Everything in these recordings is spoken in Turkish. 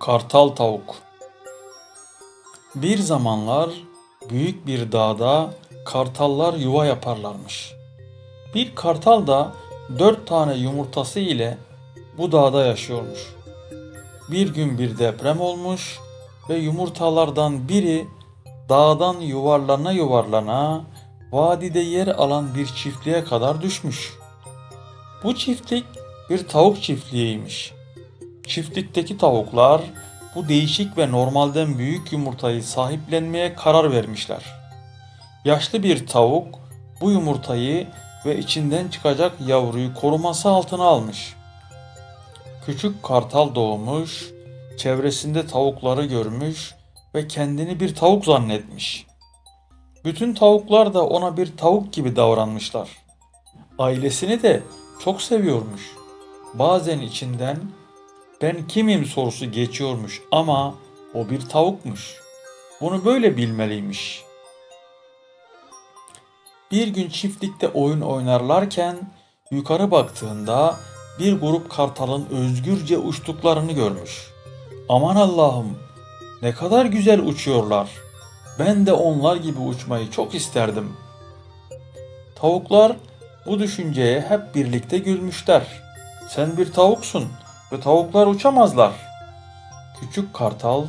Kartal tavuk. Bir zamanlar büyük bir dağda kartallar yuva yaparlarmış. Bir kartal da dört tane yumurtası ile bu dağda yaşıyormuş. Bir gün bir deprem olmuş ve yumurtalardan biri dağdan yuvarlana yuvarlana vadide yer alan bir çiftliğe kadar düşmüş. Bu çiftlik bir tavuk çiftliğiymiş. Çiftlikteki tavuklar bu değişik ve normalden büyük yumurtayı sahiplenmeye karar vermişler. Yaşlı bir tavuk bu yumurtayı ve içinden çıkacak yavruyu koruması altına almış. Küçük kartal doğmuş, çevresinde tavukları görmüş ve kendini bir tavuk zannetmiş. Bütün tavuklar da ona bir tavuk gibi davranmışlar. Ailesini de çok seviyormuş. Bazen içinden ben kimim sorusu geçiyormuş ama o bir tavukmuş. Bunu böyle bilmeliymiş. Bir gün çiftlikte oyun oynarlarken yukarı baktığında bir grup kartalın özgürce uçtuklarını görmüş. Aman Allah'ım ne kadar güzel uçuyorlar. Ben de onlar gibi uçmayı çok isterdim. Tavuklar bu düşünceye hep birlikte gülmüşler. Sen bir tavuksun ve tavuklar uçamazlar. Küçük kartal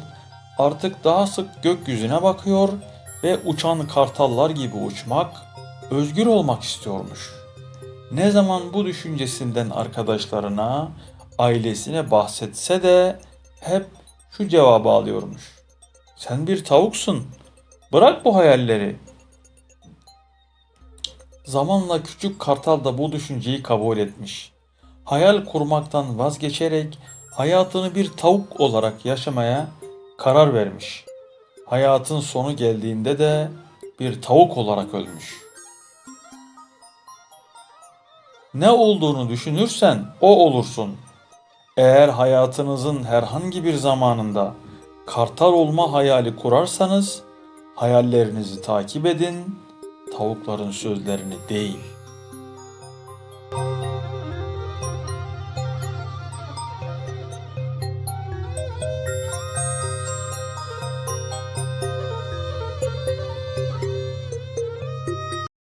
artık daha sık gökyüzüne bakıyor ve uçan kartallar gibi uçmak, özgür olmak istiyormuş. Ne zaman bu düşüncesinden arkadaşlarına, ailesine bahsetse de hep şu cevabı alıyormuş. Sen bir tavuksun. Bırak bu hayalleri. Zamanla küçük kartal da bu düşünceyi kabul etmiş. Hayal kurmaktan vazgeçerek hayatını bir tavuk olarak yaşamaya karar vermiş. Hayatın sonu geldiğinde de bir tavuk olarak ölmüş. Ne olduğunu düşünürsen o olursun. Eğer hayatınızın herhangi bir zamanında kartal olma hayali kurarsanız hayallerinizi takip edin, tavukların sözlerini değil.